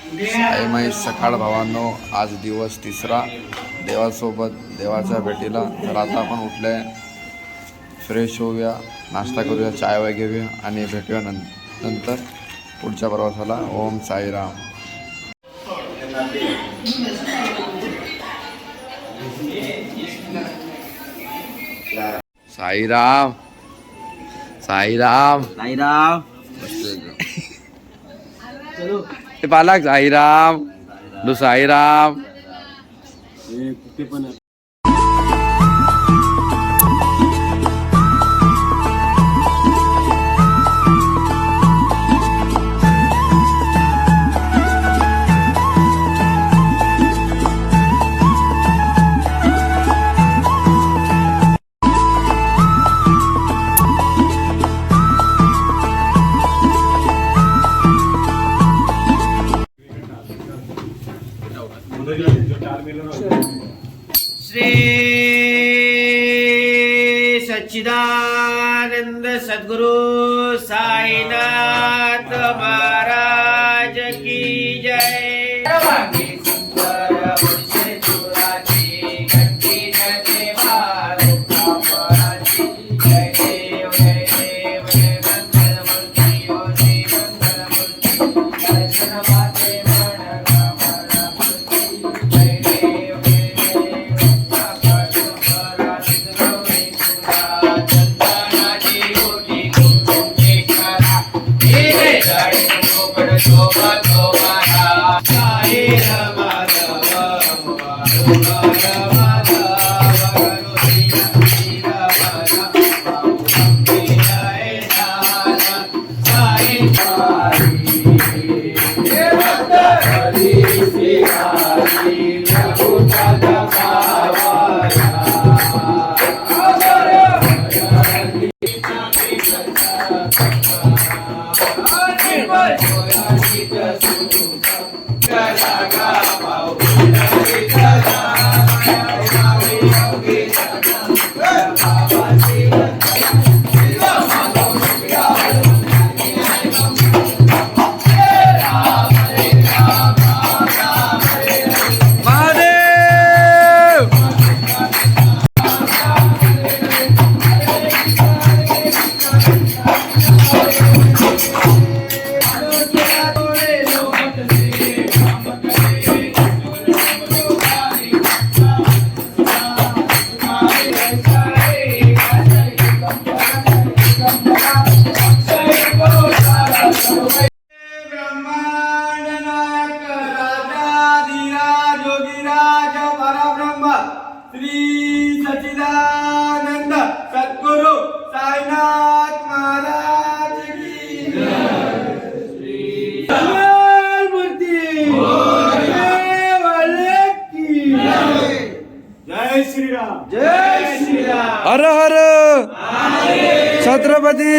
साई माई सकाळ भावांनो आज दिवस तिसरा. देवासोबत देवाच्या भेटीला. तर आता आपण उठले. फ्रेश होऊया. नाश्ता करूया चाय वगैरे घेऊया आणि भेटूया नं नंतर पुढच्या प्रवासाला. ओम साईराम. साईराम. साईराम. साईराम. हे पालक साईराम. दो साईराम. कुठे पण जय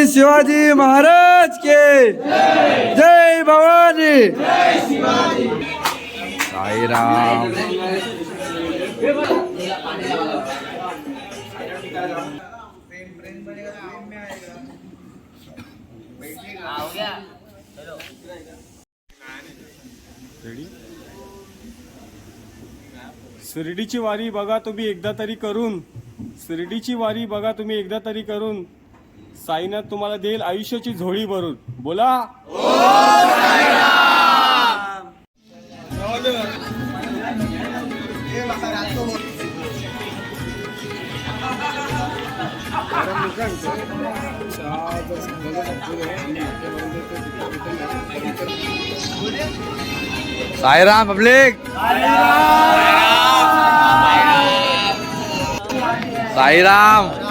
शिवाजी महाराज के। जय भवानी। साईराम। शिर्डीची वारी बघा तुम्ही एकदा तरी करून. शिर्डीची वारी बघा तुम्ही एकदा तरी करून. साईनाथ तुम्हाला देईल आयुष्याची झोळी भरून. बोला. साईराम पब्लिक. साईराम.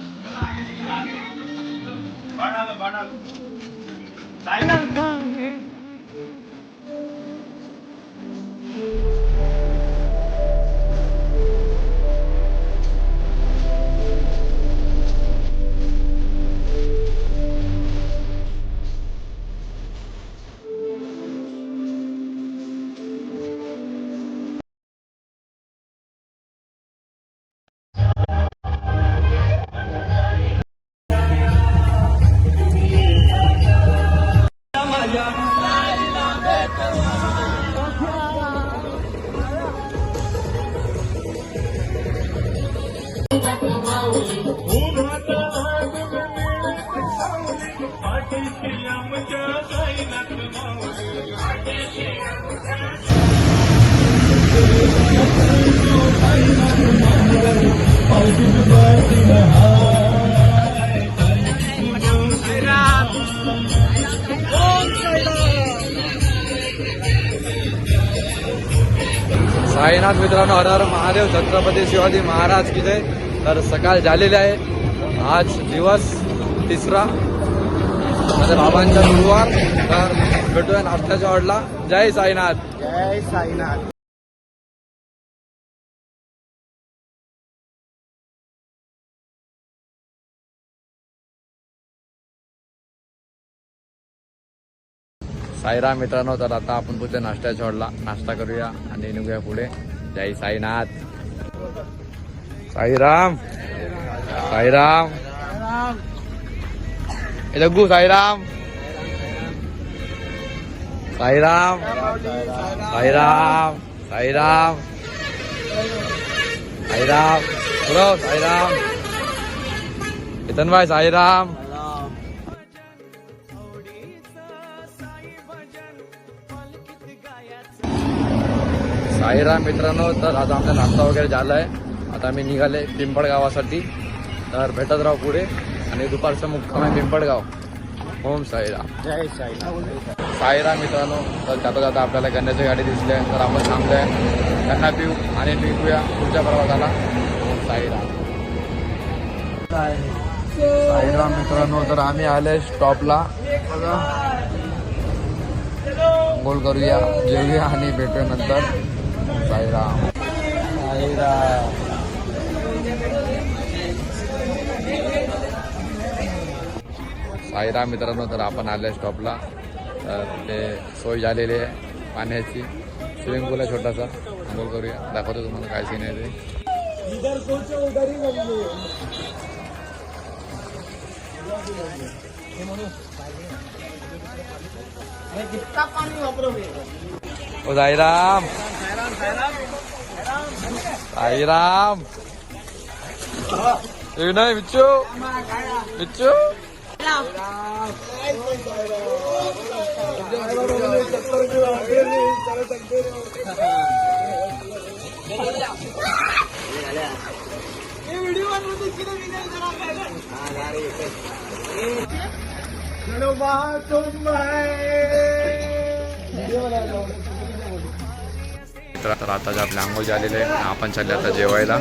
साईनाथ मित्रांनो हर महादेव छत्रपती शिवाजी महाराज की जय. तर सकाळ झालेली आहे. आज दिवस तिसरा. माझ्या बाबांचा गुरुवार. तर भेटूया नाश्त्याच्या ऑर्डला जय साईनाथ. जय साईनाथ. साईराम मित्रांनो तर आता आपण पुढे नाश्त्याच्या ऑर्डला नाश्ता करूया आणि निघूया पुढे. जय साईनाथ. साईराम. साईराम. जग्गू साईराम. साईराम. साईराम. साईराम. साईराम. बोलो साईराम. केतन भाई साईराम. साईराम मित्रांनो तर आता आमचा नाश्ता वगैरे झाला आहे आता आम्ही निघाले पिंपळगावासाठी तर भेटत राहू पुढे. आणि दुपारचं मुक्काम आहे म्हणजे पिंपळगाव ओम साईराम. जय साईराम साईराम मित्रांनो. तर जाता जाता आपल्याला गंड्याच्या गाडी दिसली आहे. तर आपण आहे गन्ना पिऊ आणि निघूया पुढच्या प्रवासाला. साईराम. साईराम मित्रांनो तर आम्ही आले स्टॉपला गोल करूया जेवूया आणि भेटूया नंतर. साईराम. साईराम. मित्रांनो तर आपण आले स्टॉपला ते सोय झालेली आहे पाण्याची. स्विमिंग पूल आहे छोटासा. अंघोळ करूया. दाखवतो तुम्हाला काय सीन आहे ते. ओ साईराम. साईराम. नाही बिच्चू बिच्चू तर आता जे आपले आंघोळ झालेले आहे आपण चालले आता जेवायला.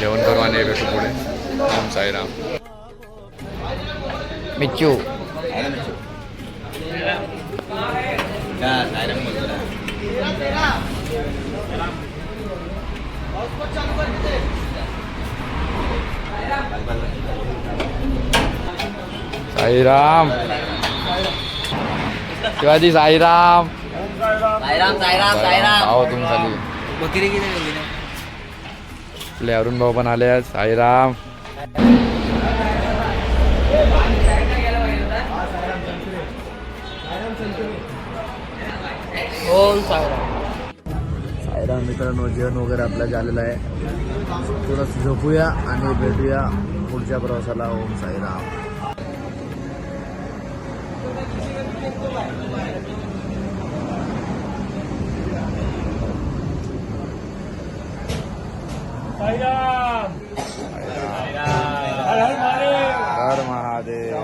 जेवण करू आणि भेटू पुढे. ओम साईराम. मिच्चू. साईराम. शिवाजी साईराम. साईराम साईराम साईराम. आहो तुम्ही खाली आपले अरुण भाऊ पण आले साईराम. ओम साईराम साईराम मित्रांनो जेवण वगैरे आपलं झालेलं आहे. थोडंसं झोपूया आणि भेटूया पुढच्या प्रवासाला. ओम साईराम हर महादेव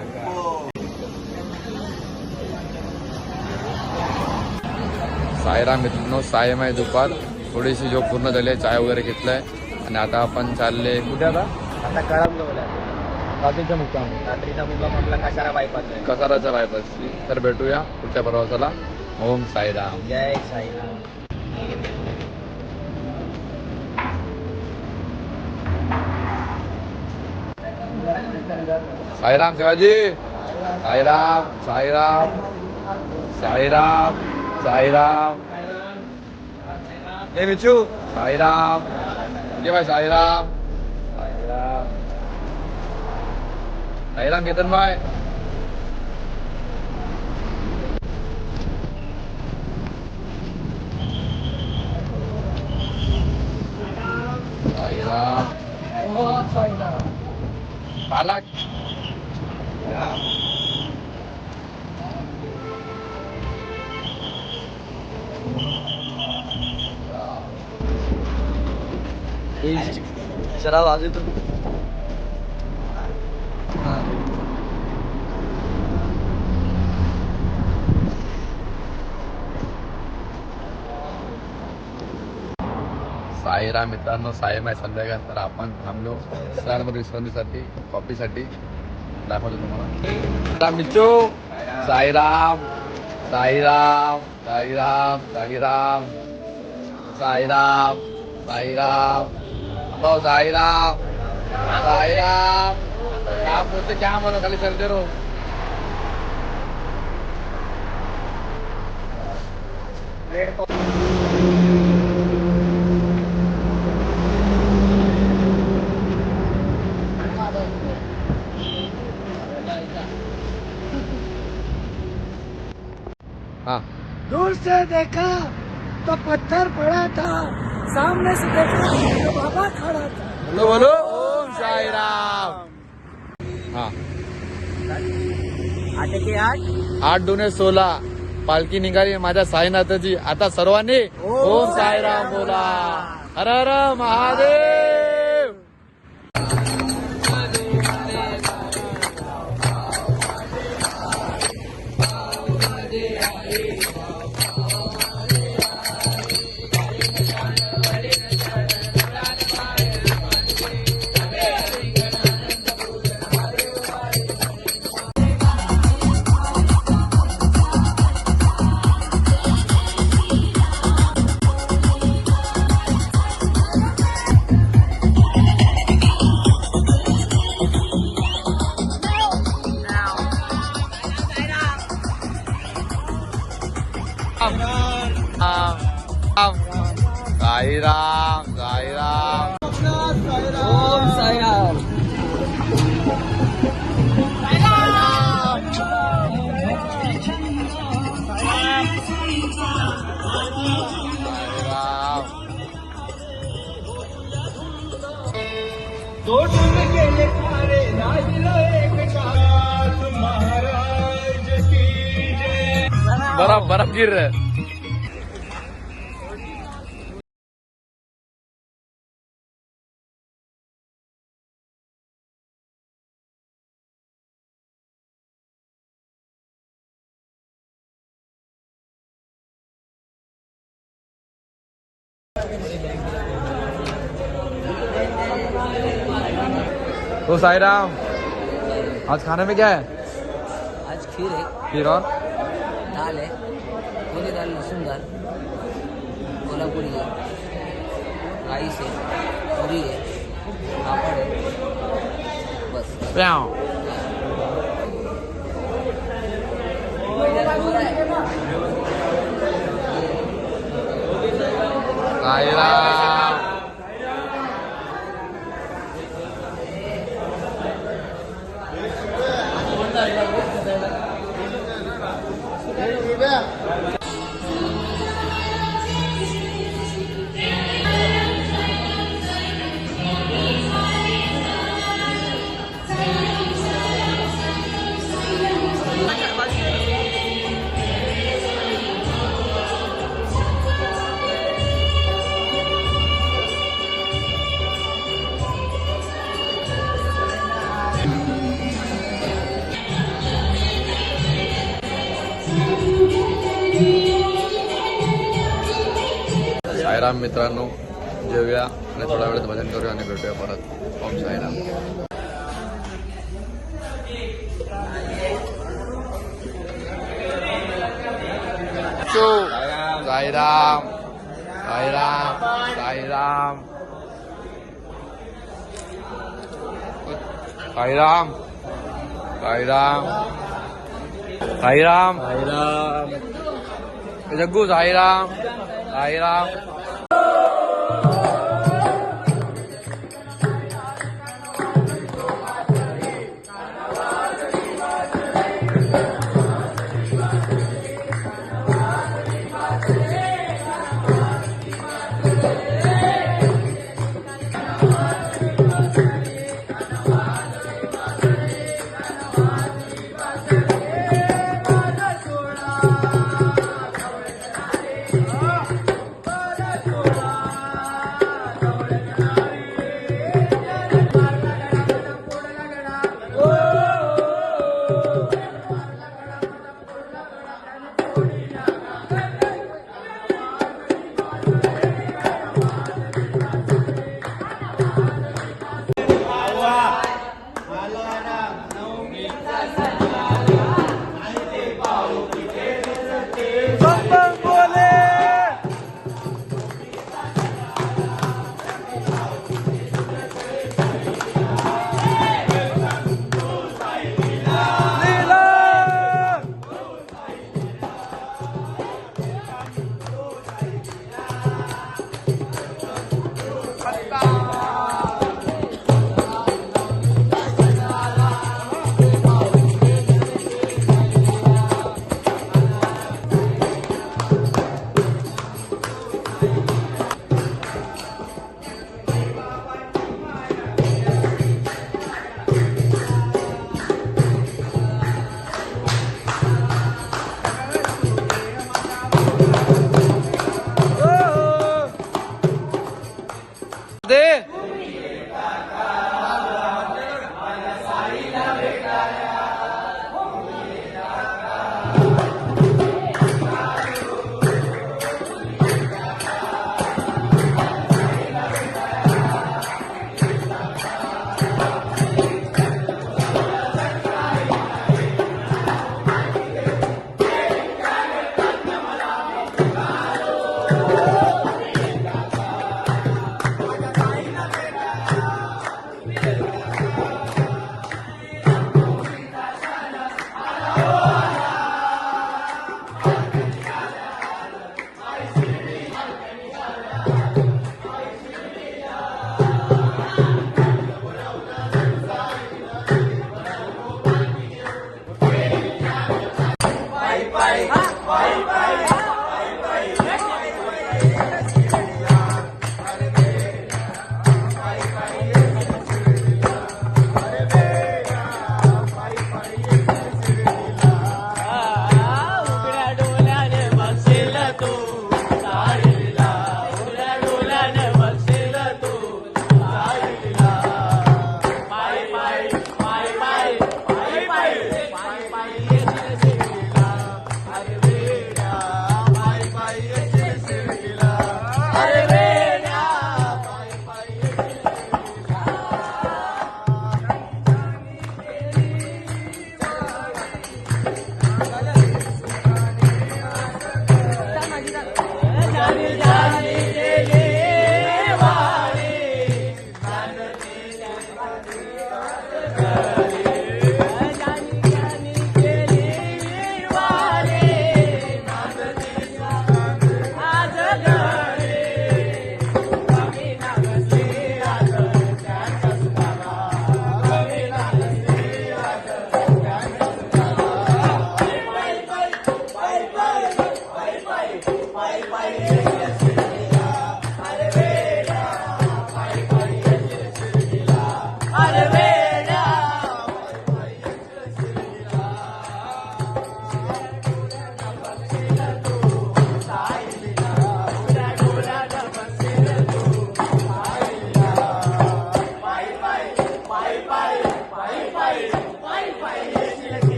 साईराम मित्रांनो सायम आहे दुपार. थोडीशी झोप पूर्ण झाली आहे चाय वगैरे घेतलाय. आणि आता आपण चालले कुठे आता? आता कळम गवल्या रात्रीच्या मुक्काम. रात्रीचा मुक्काम आपला कशाला बायपास आहे. कसाराच्या बायपासची तर भेटूया पुढच्या प्रवासाला. ओम साईराम जय साईराम साईराम शिवाजी. साईराम साईराम साईराम साईराम हे मिचू साईराम ये भाई साईराम साईराम साईराम केतन भाई साईराम पालक जरा वाजतो साईराम मित्रांनो साईम आहे संध्याकाळ तर आपण थांबलो सरांमध्ये विश्रांतीसाठी कॉफीसाठी दाखवतो तुम्हाला मित्रो साईराम साईराम साईराम साईराम साईराम साईराम हो साईराम. साईराम. आप बोलते क्या म्हणून खाली चलते रो. हा दूर से देखा तो पत्थर पड़ा था। सामने से देखा तो बाबा खड़ा था। बोलो बोलो ओम साईराम। हा। आटे के आठ आठ दोन सोळा पालखी निघाली माझ्या साईनाथाची. आता सर्वांनी ओम साईराम बोला. हर हर महादेव। साईराम साईराम. ओम साईराम. दोन गेले खारे राजीला एक तो साईराम आज खाने में क्या है? आज खीर है। खीर और? दाल है। छोले दाल लहसुन दाल कोल्हापुरी है राइस है पूरी है पापड़ है बस। 来啦。चला मित्रांनो जेवूया आणि थोड्या वेळात भजन करूया आणि भेटूया परत फॉर्म साईडला साईराम साईराम साईराम साईराम साईराम साईराम साईराम जग्गू साईराम साईराम cadê?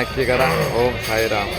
నక్కి కదా ఓం సాయిరామ్